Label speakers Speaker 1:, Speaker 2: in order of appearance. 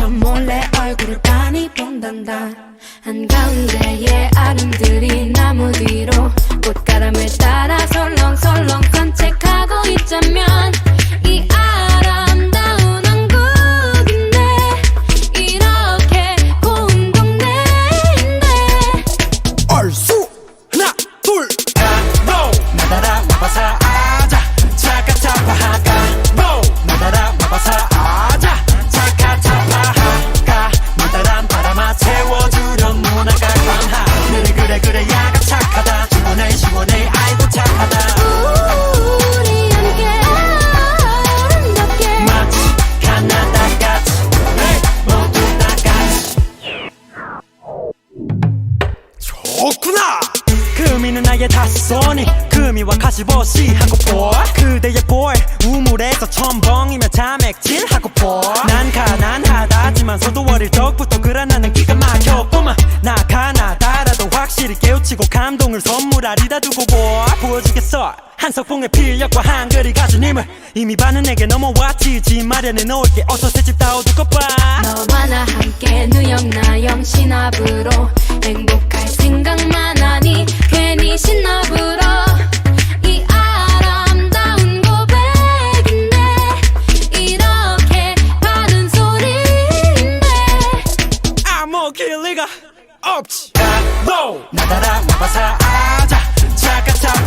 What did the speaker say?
Speaker 1: 비쳐 몰래 얼굴을 빤히 본단다. 한가운데의 아름들이
Speaker 2: 금이는 나의 다소니 금이와 가시버시 하고 보 그대의 볼 우물에서 첨벙이며 자맥질 하고 보난 가난하다지만서도 어릴 적부터 그라 나는 기가 막혔구만. 나 가나다라도 확실히 깨우치고 감동을 선물하리다 두고 보 보여주겠어. 한석봉의 필력과 한글이 가진 힘을 이미 반은 내게 넘어왔지 집 마련해 놓을게. 어서 새집 다 어두고 봐.
Speaker 1: 너와 나 함께 누영 나 영 신압으로 행복할 생각만 괜히 신나 불어 이 아름다운 고백인데 이렇게 바른 소리인데
Speaker 2: 아무 길리가 없지 가고 나다라 와봐사 아자 고